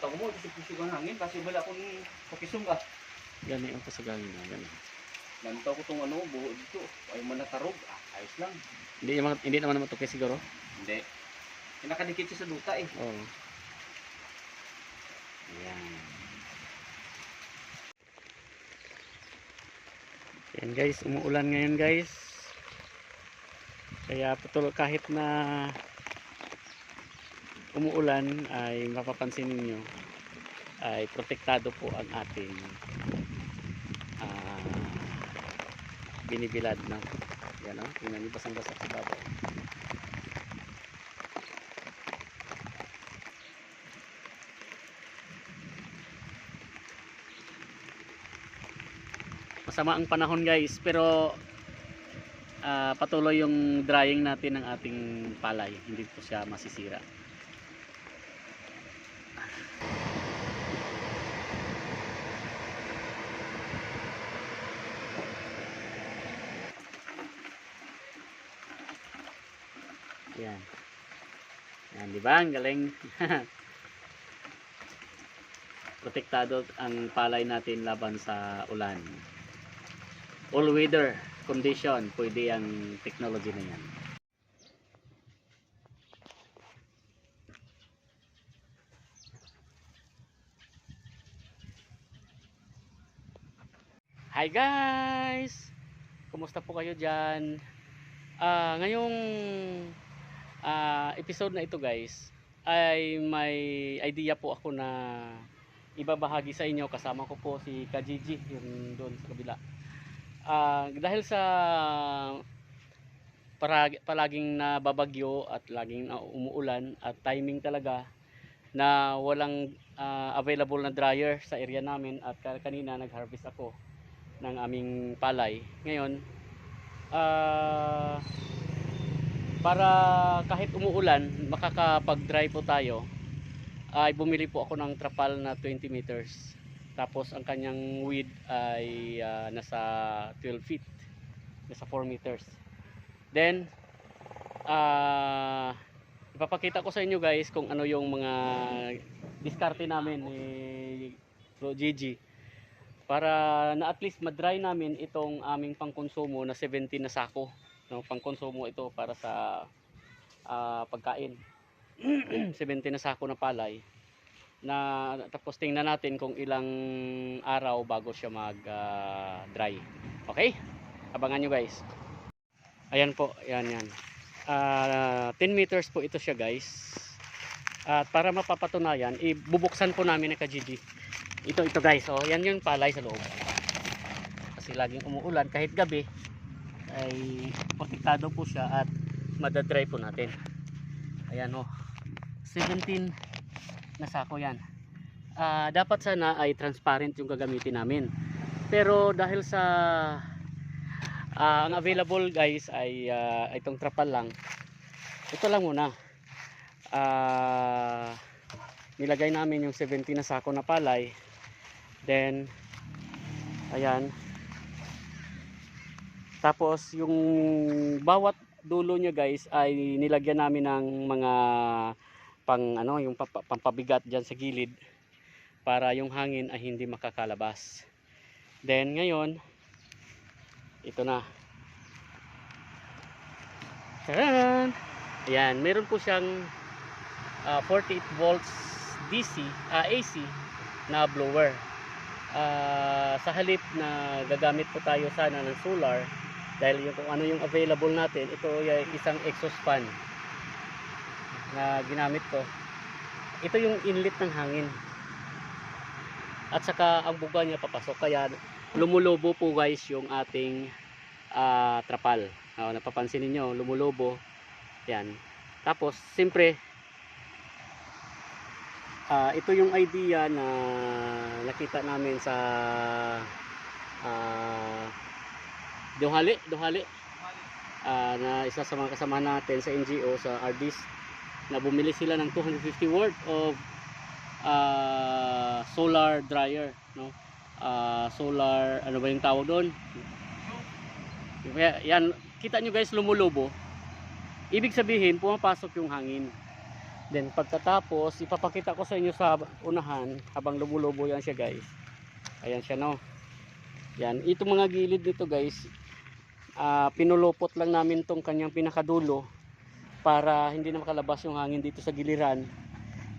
Lantaw mo, kasi pusig ang hangin, kasi wala akong pakisong ka. Gani ang pasagangin na, gani. Lantaw ko tong ano, buho dito. Ay man natarog, ah, ayos lang. Hindi, naman, hindi naman matuki siguro. Hindi. Kinakadikit siya sa duta eh. Oo. Ayan. Ayan guys, umuulan ngayon guys. Kaya patuloy kahit na umuulan ay mapapansin ninyo ay protektado po ang ating ah, binibilad na yan o, tingnan nyo basang-basa sa babaw masama ang panahon guys pero ah, patuloy yung drying natin ng ating palay. Hindi po siya masisira yan. Yan di ba? Ang galing. Protektado ang palay natin laban sa ulan. All weather condition pwede ang technology na yan Hi guys! Kumusta po kayo dyan? Ah, ngayong ah, episode na ito guys ay may idea po ako na ibabahagi sa inyo kasama ko po si Kajiji yung doon sa kabila Ah, dahil sa parag, palaging nababagyo at laging umuulan at timing talaga na walang ah, available na dryer sa area namin at ka- kanina nag-harvest ako ng aming palay. Ngayon ah, para kahit umuulan makakapag-dry po tayo ay bumili po ako ng trapal na 20 meters. Tapos ang kanyang width ay ah, nasa 12 feet nasa 4 meters. Then ah ipapakita ko sa inyo guys kung ano yung mga diskarte namin ni Bro Gigi para na at least madry namin itong aming pangkonsumo na 70 na sako. No pangkonsumo ito para sa ah, pagkain. 70 na sako na palay na tapos tingnan natin kung ilang araw bago siya mag ah, dry. Okay? Abangan nyo guys. Ayan po yan yan Ah, 10 meters po ito siya guys. At para mapapatunayan ibubuksan po namin na kajiji ito ito guys. Oh yan yung palay sa loob. Kasi laging umuulan. Kahit gabi ay protektado po siya at madadry po natin. Ayan oh. 17 na sako yan. Ah, dapat sana ay transparent yung gagamitin namin. Pero dahil sa ah, ang available guys ay ah, itong trapal lang ito lang muna. Ah, nilagay namin yung 70 na sako na palay then ayan. Tapos yung bawat dulo niya guys ay nilagyan namin ng mga pang ano yung pampabigat diyan sa gilid para yung hangin ay hindi makakalabas. Then ngayon ito na. Taran! ayan meron po siyang ah, 48 volts DC ah, AC na blower Ah, sa halip na gagamit po tayo sana ng solar dahil yung kung ano yung available natin ito ay isang exhaust fan na ginamit ko. Ito yung inlet ng hangin. At saka ang buga niya papasok kaya lumulobo po guys yung ating ah, trapal. Oh, napapansin niyo lumulobo. Yan. Tapos siyempre ah, ito yung idea na nakita namin sa ah, Duhali, Duhali ah, na isa sa mga kasama natin sa NGO sa RDs na bumili sila ng 250 worth of ah, solar dryer no? Ah, solar ano ba yung tawag doon? Yan kita nyo guys lumulubo. Ibig sabihin pumapasok yung hangin Then pagkatapos, ipapakita ko sa inyo sa unahan habang lumulobo yan siya guys. Ayan siya no. Yan, itong mga gilid nito guys, ah, pinulupot lang namin tong kanyang pinakadulo para hindi na makalabas yung hangin dito sa giliran.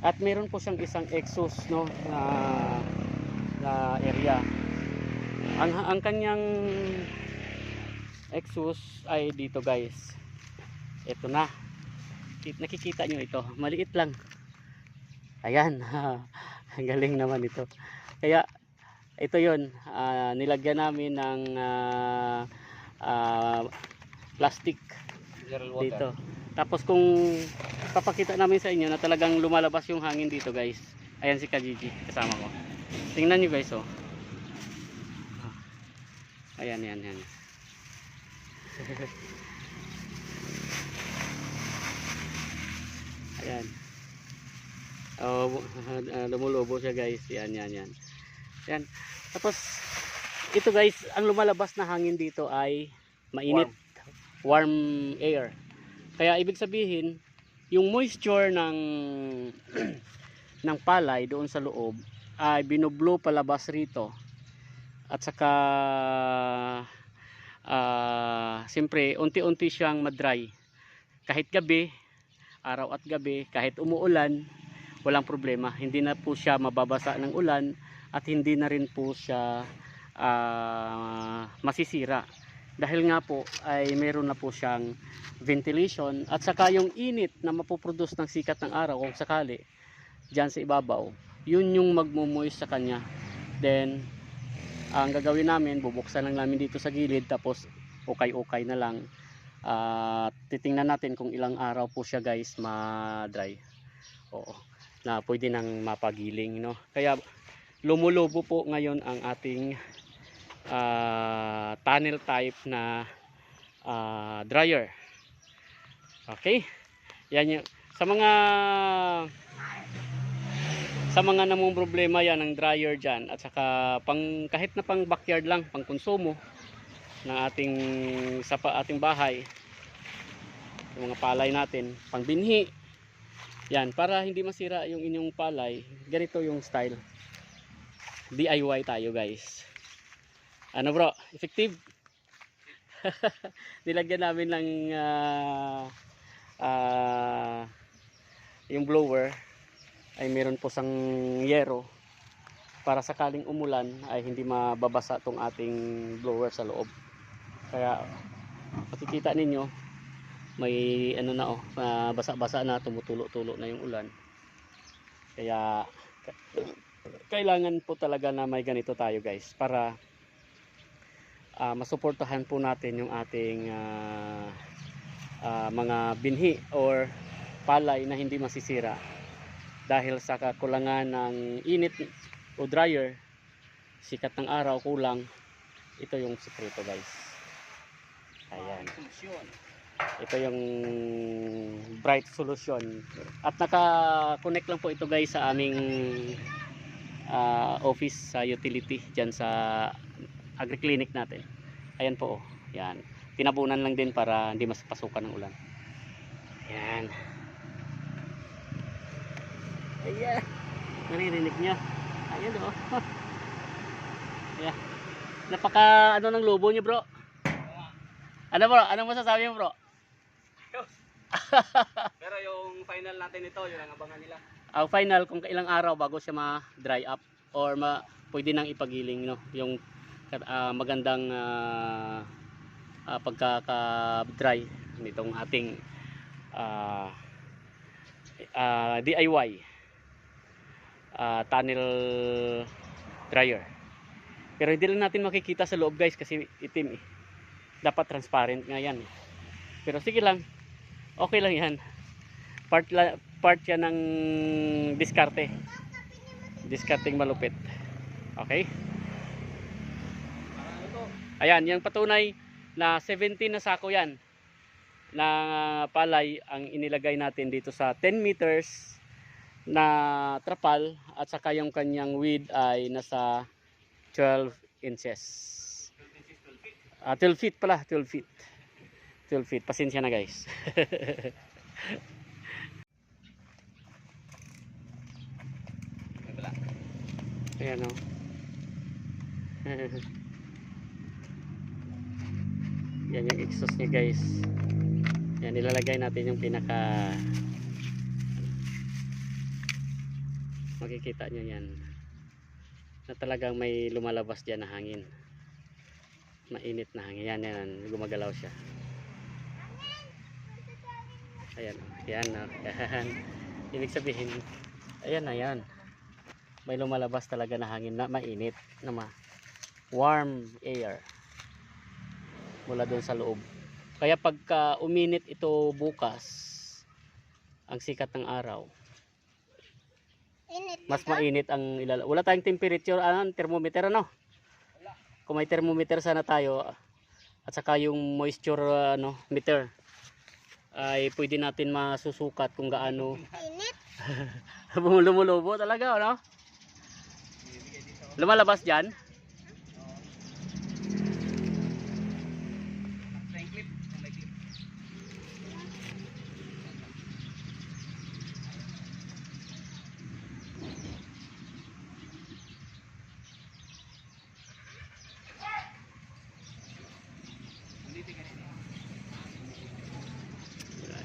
At meron po siyang isang exhaust no na, na area. Ang ang kanyang exhaust ay dito guys. Ito na. Kit- Nakikita nyo ito. Maliit lang. Ayan. Ang galing naman ito. Kaya ito yon nilagyan namin ng ah, ah, plastic dito. Tapos kung papakita namin sa inyo na talagang lumalabas yung hangin dito guys. Ayan si Kajiji kasama ko. Tingnan nyo guys oh. Ah. Ayan yan yan. Ayan. Oh, ah, lumulobo siya guys. Yan yan yan. Yan. Tapos ito guys, ang lumalabas na hangin dito ay mainit warm air. Kaya ibig sabihin, yung moisture ng ng palay doon sa loob ay binublo palabas rito. At saka ah siyempre unti-unti siyang madry. Kahit gabi, araw at gabi, kahit umuulan, walang problema. Hindi na po siya mababasa ng ulan at hindi na rin po siya ah, masisira. Dahil nga po ay meron na po siyang ventilation at saka yung init na mapoproduce ng sikat ng araw kung sakali dyan sa ibabaw yun yung magmumoist sa kanya. Then ang gagawin namin bubuksan lang namin dito sa gilid tapos ukay-ukay na lang at titingnan natin kung ilang araw po siya guys ma-dry oo na pwede nang mapagiling no kaya lumulobo po ngayon ang ating ah, tunnel type na ah, dryer. Okay? Yan yung sa mga sa mga namong problema yan ng dryer diyan at saka pang kahit na pang backyard lang, pang konsumo ng ating sa ating bahay. Yung mga palay natin, pang binhi. Yan, para hindi masira yung inyong palay, ganito yung style. DIY tayo, guys. Ano bro? Effective? Nilagyan namin ng ah, ah, yung blower ay meron po sang yero para sakaling umulan ay hindi mababasa tong ating blower sa loob. Kaya makikita ninyo may ano na oh, basa-basa na tumutulo-tulo na yung ulan. Kaya ka- kailangan po talaga na may ganito tayo guys para ah, masuportahan po natin yung ating ah, ah, mga binhi or palay na hindi masisira dahil sa kakulangan ng init o dryer sikat ng araw kulang ito yung sikreto guys ayan. Ito yung bright solution. At naka-connect lang po ito guys sa aming ah, office sa utility dyan sa agri-clinic natin. Ayan po oh. yan. Tinabunan lang din para hindi mas pasukan ng ulan. Yan. Ayan. Naririnig nyo ayan oh. Ayan. Napaka ano ng lobo nyo bro ano bro? Anong masasabi mo bro? Pero yung final natin ito, yun ang abangan nila. ang final kung kailang araw bago siya ma-dry up or ma pwede nang ipagiling no? Yung ah, magandang ah, ah, pagkaka-dry nitong ating ah, ah, DIY ah, tunnel dryer. Pero hindi lang natin makikita sa loob guys kasi itim eh dapat transparent nga yan. Pero sige lang okay lang yan. Part la, part yan ng diskarte. Diskarting malupit. Okay? Ayan yung patunay na 17 na sako yan. Na palay ang inilagay natin dito sa 10 meters na trapal at saka yung kanyang width ay nasa 12 inches Ah, uh, 12 feet pala 12 feet. 12 feet. Pasensya na guys. Ayan o oh. yan yung exhaust niya guys. Yan ilalagay natin yung pinaka makikita nyo yan. Na talagang may lumalabas dyan na hangin mainit na hangin. Yan yan gumagalaw siya. Ayan o yan o yan ibig sabihin ayan na yan. May lumalabas talaga na hangin na mainit na ma warm air mula doon sa loob. Kaya pagka uminit ito bukas ang sikat ng araw mas mainit ang ilala. Wala tayong temperature, ano, thermometer ano? Kung may thermometer sana tayo at saka yung moisture uh, ano, meter ay pwede natin masusukat kung gaano lumulubo talaga, ano? Lumalabas diyan.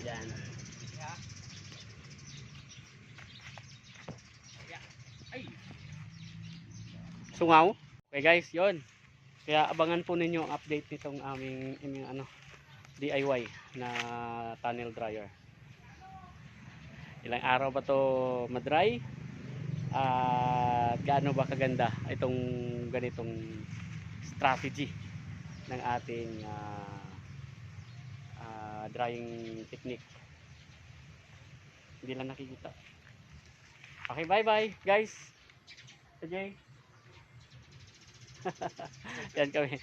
Diyan. Sungaw. Okay guys, yon. Kaya abangan po ninyo ang update nitong aming, aming ano, DIY na tunnel dryer. Ilang araw ba to madry? At gaano ba kaganda itong ganitong strategy ng ating ah, ah, drying technique. Hindi lang nakikita. Okay, bye-bye guys. Jay. yan kami.